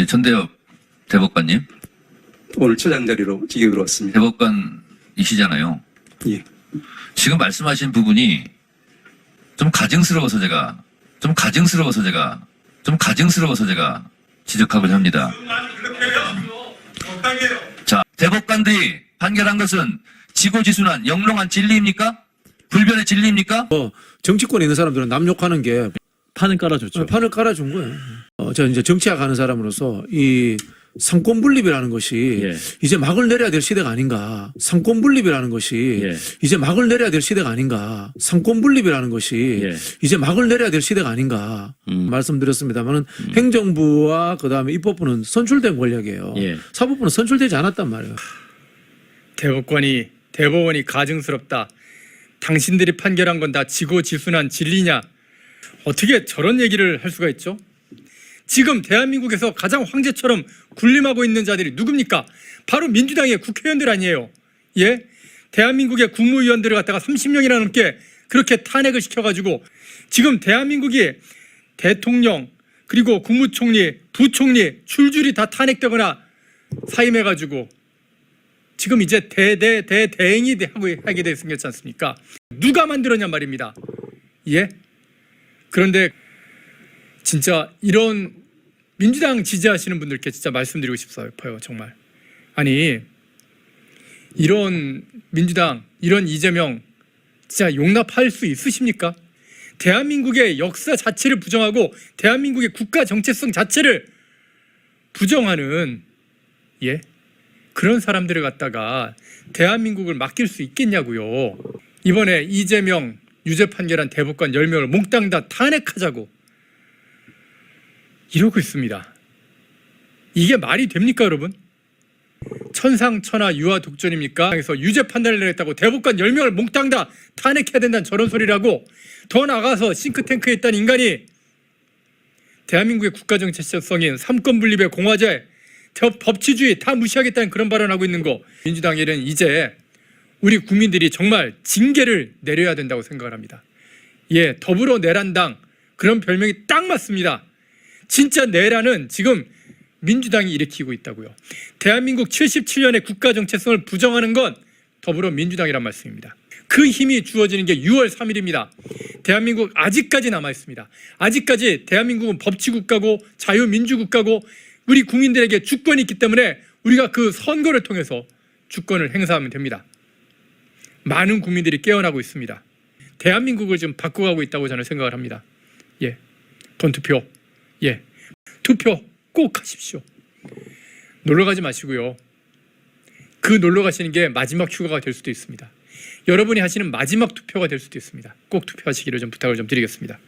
저희 천대엽 대법관님, 오늘 처장 자리로 기획으로 왔습니다. 대법관이시잖아요. 예. 지금 말씀하신 부분이 좀 가증스러워서 제가, 좀 가증스러워서 제가, 좀 가증스러워서 제가 지적하고자 합니다. 자, 대법관들이 판결한 것은 지고지순한 영롱한 진리입니까? 불변의 진리입니까? 뭐 정치권에 있는 사람들은 남 욕하는 게 판은 깔아줬죠. 판을 깔아준 거예요. 어, 저 이제 정치학 하는 사람으로서 이 상권 분립이라는 것이 예. 이제 막을 내려야 될 시대가 아닌가. 상권 분립이라는 것이 예. 이제 막을 내려야 될 시대가 아닌가. 상권 분립이라는 것이 예. 이제 막을 내려야 될 시대가 아닌가. 음. 말씀드렸습니다만은 행정부와 그다음에 입법부는 선출된 권력이에요. 예. 사법부는 선출되지 않았단 말이에요. 대법관이 대법원이 가증스럽다. 당신들이 판결한 건 다 지고지순한 진리냐? 어떻게 저런 얘기를 할 수가 있죠? 지금 대한민국에서 가장 황제처럼 군림하고 있는 자들이 누굽니까? 바로 민주당의 국회의원들 아니에요. 예? 대한민국의 국무위원들을 갖다가 30명이나 넘게 그렇게 탄핵을 시켜가지고 지금 대한민국이 대통령 그리고 국무총리, 부총리 줄줄이 다 탄핵되거나 사임해가지고 지금 이제 대대 대대행이 하게 돼 생겼지 않습니까? 누가 만들었냐 말입니다. 예? 그런데 진짜 이런 민주당 지지하시는 분들께 진짜 말씀드리고 싶어요. 정말. 아니 이런 민주당, 이런 이재명 진짜 용납할 수 있으십니까? 대한민국의 역사 자체를 부정하고 대한민국의 국가 정체성 자체를 부정하는 예? 그런 사람들을 갖다가 대한민국을 맡길 수 있겠냐고요. 이번에 이재명 유죄 판결한 대법관 10명을 몽땅 다 탄핵하자고 이러고 있습니다. 이게 말이 됩니까, 여러분? 천상천하 유아 독전입니까? 그래서 유죄 판단을 내렸다고 대법관 10명을 몽땅 다 탄핵해야 된다는 저런 소리라고 더 나가서 싱크탱크에 있던 인간이 대한민국의 국가 정체성인 삼권 분립의 공화제 법- 법치주의 다 무시하겠다는 그런 발언하고 있는 거 민주당에는 이제 우리 국민들이 정말 징계를 내려야 된다고 생각을 합니다. 예, 더불어 내란당 그런 별명이 딱 맞습니다. 진짜 내란은 지금 민주당이 일으키고 있다고요. 대한민국 77년의 국가 정체성을 부정하는 건 더불어 민주당이란 말씀입니다. 그 힘이 주어지는 게 6월 3일입니다. 대한민국 아직까지 남아 있습니다. 아직까지 대한민국은 법치국가고 자유민주국가고 우리 국민들에게 주권이 있기 때문에 우리가 그 선거를 통해서 주권을 행사하면 됩니다. 많은 국민들이 깨어나고 있습니다. 대한민국을 지금 바꿔가고 있다고 저는 생각을 합니다. 예. 본투표. 예. 투표 꼭 하십시오. 놀러 가지 마시고요. 그 놀러 가시는 게 마지막 휴가가 될 수도 있습니다. 여러분이 하시는 마지막 투표가 될 수도 있습니다. 꼭 투표하시기를 좀 부탁을 좀 드리겠습니다.